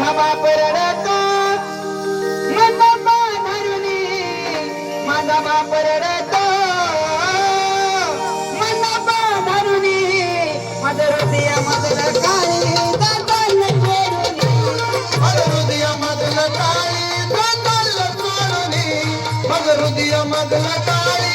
माझा बाप रडतो माझा बाप धरुणी माझा बाप रडतो माझा बाप धरुणी माझं हृदय माझं काळी दादाला सोडूनी मग हृदय मधलं काळी मधलं काळी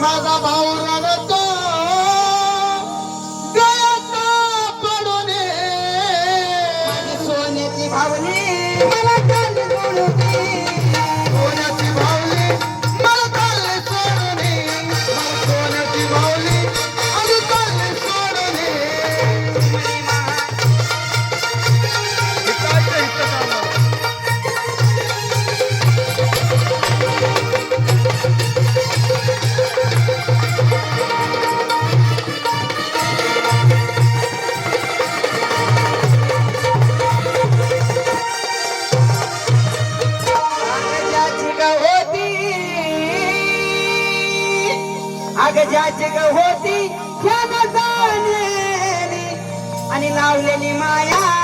माझा भाऊ रडतो. पडून सोन्याची भावनी. मला ग होती. अग ज्याची ग होती जाणलेली आणि लावलेली माया.